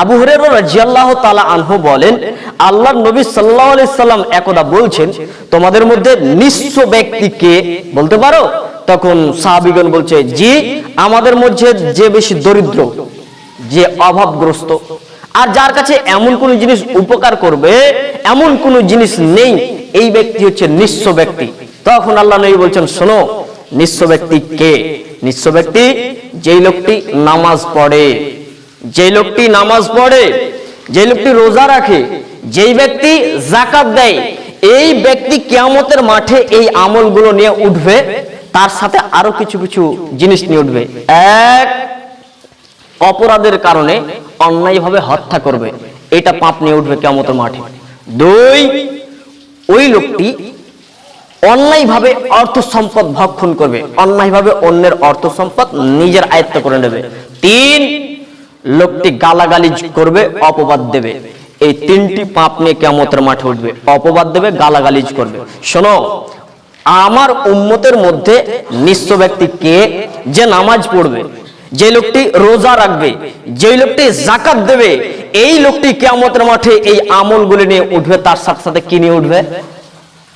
আবু হুরায়রা রাদিয়াল্লাহু তাআলা আনহু বলেন, আল্লাহর নবী আলাইহি সাল্লাম একদা বলছেন, তোমাদের মধ্যে নিঃস্ব ব্যক্তি কে বলতে পারো? তখন সাহাবীগণ বলছে, জি, আমাদের মধ্যে যে বেশি দরিদ্র, যে অভাবগ্রস্ত, আর যার কাছে এমন কোন জিনিস উপকার করবে, এমন কোন জিনিস নেই, এই ব্যক্তি হচ্ছে নিঃস্ব ব্যক্তি। তখন আল্লাহ নবী বলছেন, শোনো, নিঃস্ব ব্যক্তি কে? নিঃস্ব ব্যক্তি যেই লোকটি নামাজ পড়ে। যে লোকটি নামাজ পড়ে, যে লোকটি রোজা রাখে, যেই ব্যক্তি জাকাত দেয়, এই ব্যক্তি কিয়ামতের মাঠে এই আমলগুলো নিয়ে উঠবে, তার সাথে আরও কিছু কিছু জিনিস নিয়ে উঠবে। এক, অপরাধের কারণে অন্যায়ভাবে হত্যা করবে। এটা পাপ নিয়ে উঠবে কেমতের মাঠে। দুই, ওই লোকটি অন্যায়ভাবে অর্থ সম্পদ ভক্ষণ করবে, অন্যায়ভাবে অন্যের অর্থ সম্পদ নিজের আয়ত্ত করে নেবে। তিন লোকটি গালাগালিজ করবে, অপবাদ দেবে। এই তিনটি পাপ নিয়ে কেমতের মাঠে উঠবে, অপবাদ দেবে গালাগালিজ করবে। শোনো, আমার উম্মতের মধ্যে নিঃস্ব ব্যক্তি কে যে নামাজ পড়বে, যে লোকটি রোজা রাখবে, যে লোকটি জাকাত দেবে, এই লোকটি কেয়ামতের মাঠে এই আমলগুলি নিয়ে উঠবে, তার সাথে সাথে কি নিয়ে উঠবে?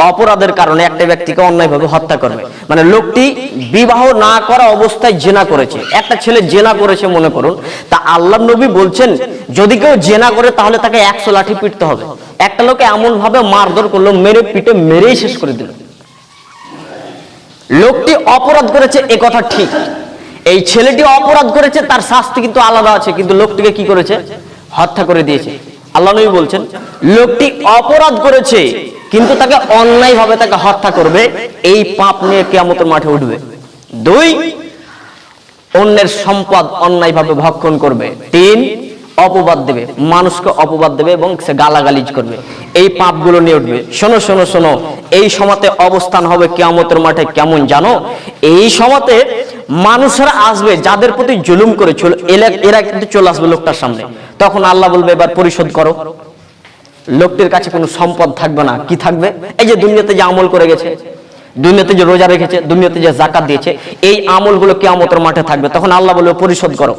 অপরাধের কারণে একটা ব্যক্তিকে অন্যায়ভাবে হত্যা করবে। মানে লোকটি বিবাহ না করা অবস্থায় জেনা করেছে। একটা ছেলে জেনা করেছে, মনে করুন। তা আল্লাহ নবী বলছেন, যদি কেউ জেনা করে, তাহলে তাকে একশো লাঠি পিটতে হবে। একটা লোকে এমন ভাবে মারধর করল, মেরে পিটে মেরেই শেষ করে দিল। লোকটি অপরাধ করেছে, এ কথা ঠিক। এই ছেলেটি অপরাধ করেছে, তার শাস্তি কিন্তু আলাদা আছে, কিন্তু লোকটিকে কি করেছে? হত্যা করে দিয়েছে। আল্লাহ নবী বলছেন, লোকটি অপরাধ করেছে, কিন্তু তাকে অন্যায় ভাবে তাকে হত্যা করবে, এই পাপ নিয়ে কেয়ামতের মাঠে উঠবে। দুই, অন্যের সম্পদ অন্যায়ভাবে ভক্ষণ করবে। তিন, অপবাদ দেবে, মানুষকে অপবাদ দেবে এবং সে গালাগালিজ করবে। এই পাপগুলো নিয়ে উঠবে। শোনো শোনো শোনো, এই সমাতে অবস্থান হবে কেয়ামতের মাঠে কেমন জানো? এই সমাতে মানুষেরা আসবে, যাদের প্রতি জুলুম করেছিল, এরা কিন্তু চলে আসবে লোকটার সামনে। তখন আল্লাহ বলবে, এবার পরিশোধ করো। লোকটির কাছে কোনো সম্পদ থাকবে না। কি থাকবে? এই যে দুনিয়াতে যে আমল করে গেছে, দুনিয়াতে যে রোজা রেখেছে, দুনিয়াতে যে জাকাত দিয়েছে, এই আমলগুলো কেয়ামতের মাঠে থাকবে। তখন আল্লাহ বলবে, পরিশোধ করো।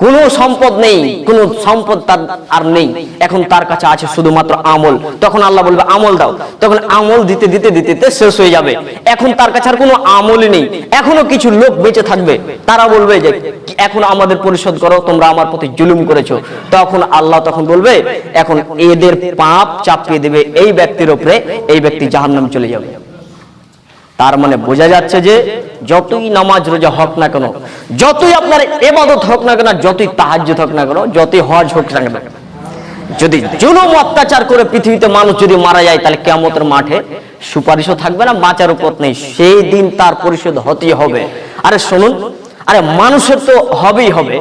কোনো সম্পদ নেই, কোনো সম্পদ তার আর নেই। এখন তার কাছে আছে শুধুমাত্র আমল। তখন আল্লাহ বলবে, আমল দাও। তখন আমল দিতে দিতে দিতে দিতে শেষ হয়ে যাবে। এখন তার কাছে আর কোনো আমলই নেই। এখনও কিছু লোক বেঁচে থাকবে। তারা বলবে যে এখন আমাদের পরিশোধ করো, তোমরা আমার প্রতি জুলুম করেছ। তখন আল্লাহ তখন বলবে, এখন এদের পাপ চাপিয়ে দেবে এই ব্যক্তির উপরে, এই ব্যক্তি জাহান্নাম চলে যাবে। তার মানে বোঝা যাচ্ছে যে যতই নামাজ রোজা হোক না কেন, যতই আপনার এবাদত হোক না কেন, যতই তাহাজ হোক না কেন, যতই হজ হোক না কেন, যদি জুলুম অত্যাচার করে পৃথিবীতে মানুষ যদি মারা যায়, তাহলে কেমতের মাঠে সুপারিশও থাকবে না বাঁচার উপর নেই। সেই দিন তার পরিশোধ হতেই হবে। আরে শুনুন আরে মানুষের তো হবেই হবে।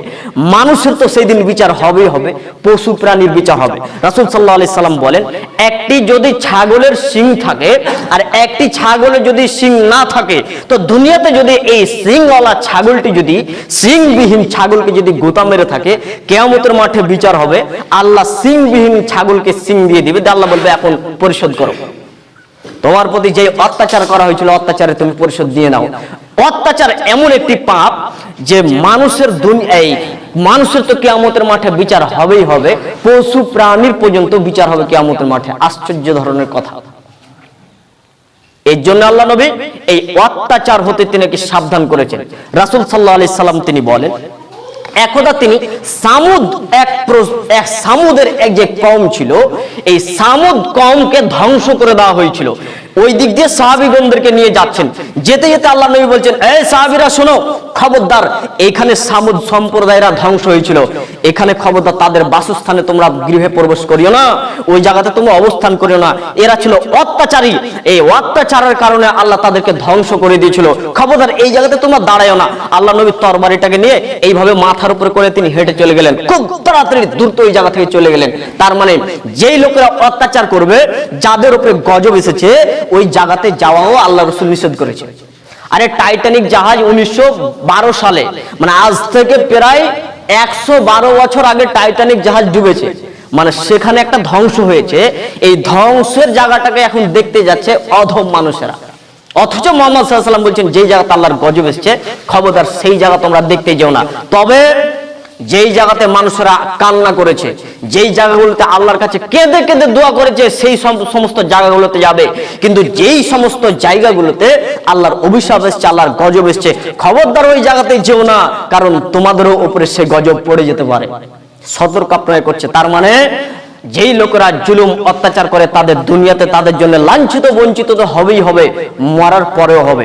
মানুষের তো সেই দিন বিচার হবেই হবে, পশু প্রাণীর বিচার হবে। রাসুল সাল্লাহ আলি সাল্লাম বলেন, একটি যদি ছাগলের শিং থাকে, আর একটি ছাগলের যদি শিং না থাকে, তো দুনিয়াতে যদি এই শিংওয়ালা ছাগলটি যদি, শিংবিহীন ছাগলকে যদি গোতা মেরে থাকে, কেয়ামতের মাঠে বিচার হবে। আল্লাহ শিংবিহীন ছাগলকে শিং দিয়ে দিবে। আল্লাহ বলবে, এখন পরিশোধ করো। তোমার প্রতি যে অত্যাচার করা হয়েছিল, অত্যাচারে তুমি পরিশোধ দিয়ে নাও। অত্যাচার এমন একটি পাপ যে মানুষের এই মানুষের তো কেয়ামতের মাঠে বিচার হবেই হবে, পশু প্রাণীর পর্যন্ত বিচার হবে কেয়ামতের মাঠে। আশ্চর্য ধরনের কথা। এই জন্য আল্লাহ নবী এই অত্যাচার হতে তিনি কি সাবধান করেছেন? রাসূল সাল্লাল্লাহু আলাইহি সাল্লাম তিনি বলেন, একদা তিনি সামুদ এক এক সামুদের এক যে কম ছিল, এই সামুদ কমকে ধ্বংস করে দেওয়া হয়েছিল। ওই দিক দিয়ে সাহাবিগণদেরকে নিয়ে যাচ্ছেন। যেতে যেতে আল্লাহ নবী বলছেন এই সাহাবিরা শোনো খবরদার, এখানে সামুদ সম্প্রদায়রা ধ্বংস হয়েছিল। এখানে খবরদার তাদের বাসস্থানে তোমরা গৃহে প্রবেশ করিও না, ওই জায়গাতে তোমরা অবস্থান করিও না। এরা ছিল অত্যাচারী। এই অত্যাচারের কারণে আল্লাহ তাদেরকে ধ্বংস করে দিয়েছিল। খবরদার, এই জায়গাতে তোমরা দাঁড়ায়ও না। আল্লাহ নবী তরবারিটাকে নিয়ে এইভাবে মাথার উপরে করে তিনি হেঁটে চলে গেলেন। খুব তাড়াতাড়ি দ্রুত ওই জায়গা থেকে চলে গেলেন। তার মানে যেই লোকেরা অত্যাচার করবে, যাদের উপরে গজব এসেছে, ওই জায়গাতে যাওয়াও আল্লাহ রসুল নিষেধ করেছে। আরে টাইটানিক জাহাজ উনিশশো বারো সালে মানে আজ থেকে প্রায় একশো বারো বছর আগে টাইটানিক জাহাজ ডুবেছে। মানে সেখানে একটা ধ্বংস হয়েছে। এই ধ্বংসের জায়গাটাকে এখন দেখতে যাচ্ছে অধম মানুষেরা। অথচ মোহাম্মদ সাল্লাম বলছেন, যে জায়গা আল্লাহর গজব এসছে, খবরদার, সেই জায়গা তোমরা দেখতে যাও না। তবে যেই জায়গাতে মানুষেরা কান্না করেছে, যেই জায়গাগুলোতে আল্লাহর কাছে কেঁদে কেঁদে দোয়া করেছে, সেই সম- সমস্ত জায়গাগুলোতে যাবে। কিন্তু যেই সমস্ত জায়গাগুলোতে আল্লাহর অভিশাপ এসছে, আল্লাহর গজব এসছে, খবরদার ওই জায়গাতে যেও না, কারণ তোমাদেরও উপরে সে গজব পড়ে যেতে পারে। সতর্ক আপনাকে করছে, তার মানে যেই লোকেরা জুলুম অত্যাচার করে, তাদের দুনিয়াতে তাদের জন্য লাঞ্ছিত, বঞ্চিত তো হবেই হবে, মরার পরেও হবে।